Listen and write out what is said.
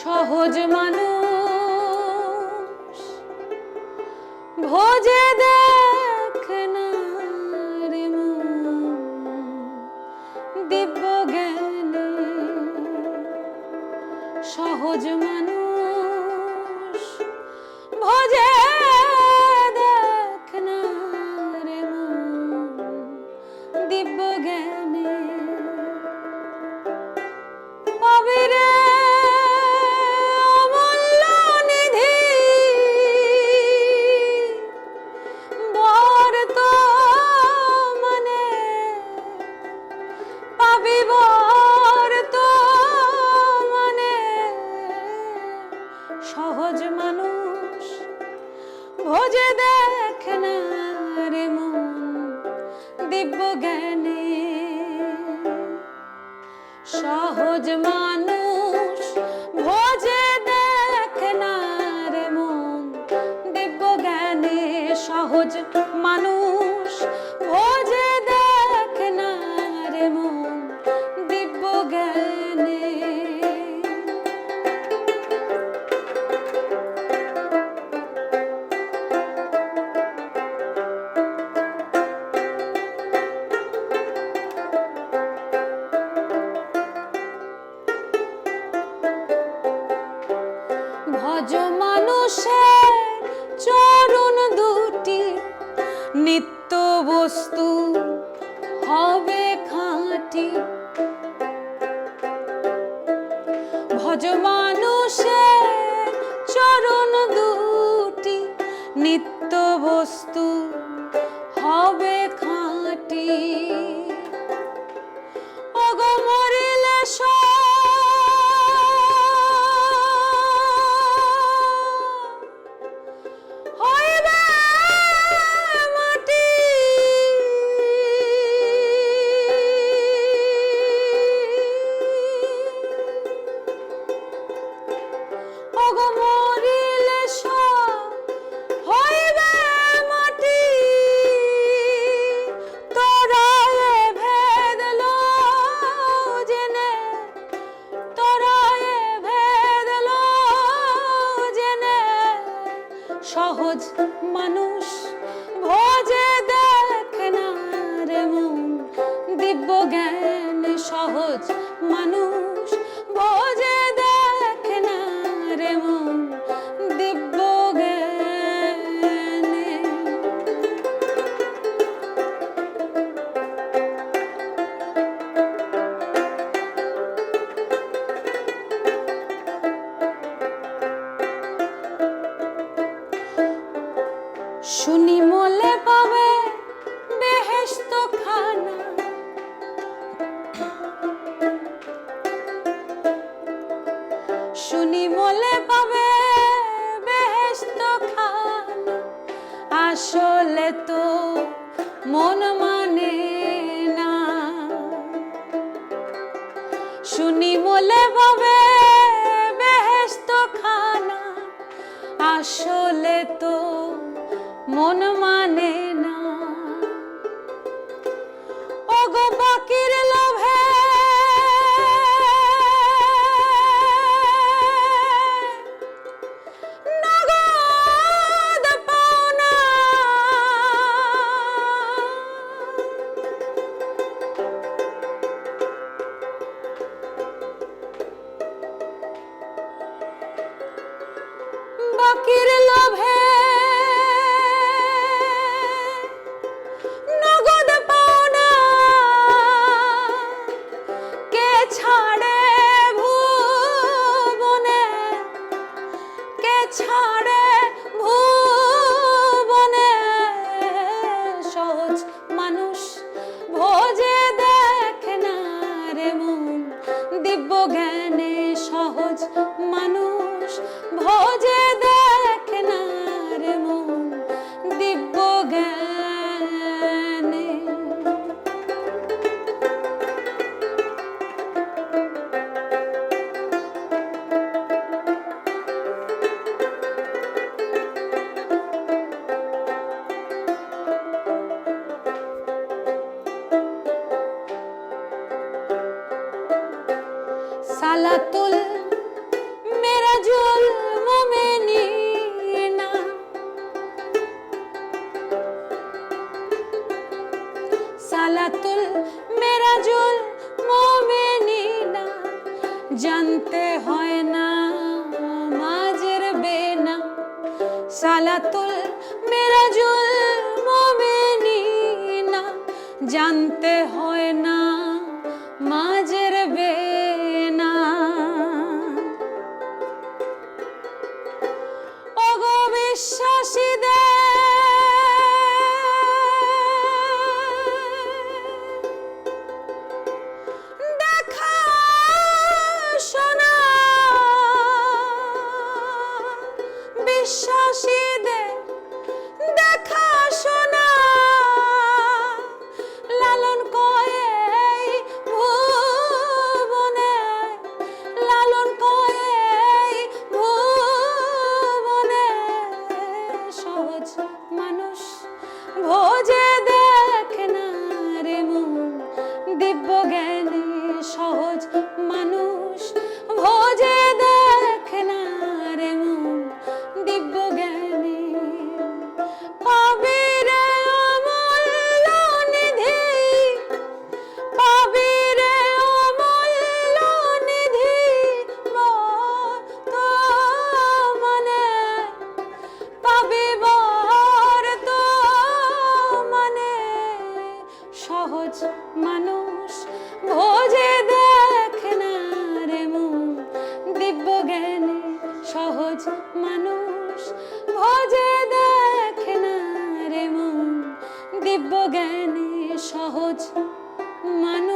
সহজ মানুষ। ভোজে দেখ না দিব্য জ্ঞানে। সহজ মানুষ ভোজে দেখ না দিব্য জ্ঞানে। না মন দিব্য জ্ঞানে। সহজ মানুষ ভোজে দেখ মন দিব্য জ্ঞানে সহজ ভজ মানুষের চরণ দুটি, নিত্য বস্তু হবে খাঁটি। ভজ মানুষের চরণ দুটি, নিত্য বস্তু হবে খাঁটি। ওগো মরিলে সব শুনি মলে পাবে বেহেস্ত খানা। শুনি মলে পাবে বেহেস্ত খানা। আসলে তো মন মানে না। শুনি মলে পাবে বেহেস্ত খানা। আসলে তো মন মানে না। ওগো বাকির লোভে দিব্য হয় না মাঝের বেনা। সালাতুল মেরাজুল মোমেনিনা। জানতে হয় না মাঝে মানুষ। ভজে দেখে না রে মন। দিব্য জ্ঞানে সহজ মানুষ।